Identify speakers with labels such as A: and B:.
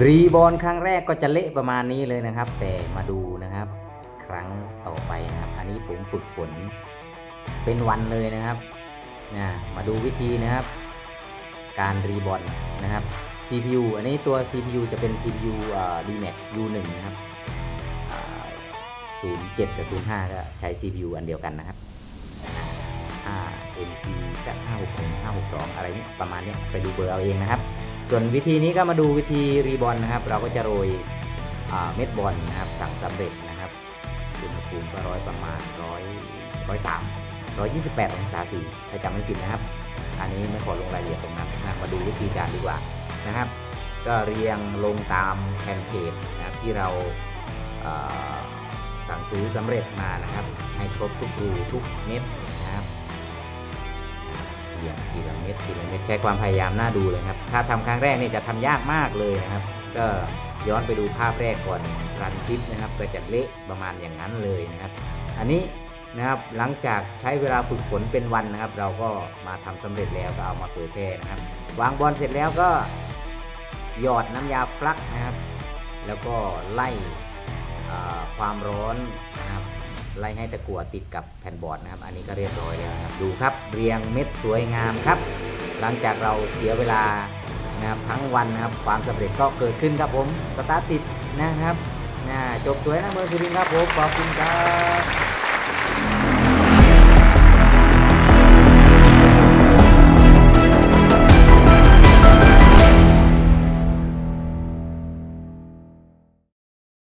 A: รีบอลครั้งแรกก็จะเละประมาณนี้เลยนะครับ แต่มาดูนะครับ ครั้งต่อไปนะครับ อันนี้ผมฝึกฝนเป็นวันเลยนะครับนะมาดูวิธีนะครับ การรีบอลนะครับ CPU อันนี้ตัว CPU จะเป็น CPU DMAX U1 นะครับ07 กับ 05 ก็ใช้ CPU อันเดียวกันนะครับอ่า MP Z 561 562 อะไรนี้ประมาณนี้ไปดูเบอร์เอาเองนะครับ ส่วนวิธีนี้ก็มาดูวิธีรีบอลนะครับ เราก็จะโรยเม็ดบอลนะครับ สั่งสำเร็จนะครับอุณหภูมิก็ร้อยประมาณร้อยร้อยสามร้อยยี่สิบแปดองศาสี่ถ้าจำไม่ผิดนะครับ อันนี้ไม่ขอลงรายละเอียดตรงนั้นนะมาดูวิธีการดีกว่านะครับ ก็เรียงลงตามแผ่นเพจนะครับที่เราสั่งซื้อสำเร็จมานะครับ ให้ครบทุกรูทุกเม็ดนะครับ เรียงทีละเม็ดทีละเม็ดใช้ความพยายามน่าดูเลยครับ ถ้าทำครั้งแรกนี่จะทำยากมากเลยนะครับ ก็ย้อนไปดูภาพแรกก่อนรันคลิปนะครับก็จะเละประมาณอย่างนั้นเลยนะครับ อันนี้นะครับหลังจากใช้เวลาฝึกฝนเป็นวันนะครับ เราก็มาทำสำเร็จแล้วก็เอามาเผยแพร่นะครับ วางบอลเสร็จแล้วก็หยอดน้ำยาฟลักนะครับ แล้วก็ไล่ความร้อนนะครับ ไล่ให้ตะกั่วติดกับแผ่นบอร์ดนะครับ อันนี้ก็เรียบร้อยแล้วครับดูครับเรียงเม็ดสวยงามครับ หลังจากเราเสียเวลานะครับทั้งวันนะครับความสำเร็จก็เกิดขึ้นครับผมสตาร์ทติดนะครับนะจบสวยนะเมืองสุรินทร์ครับผมขอบคุณครับ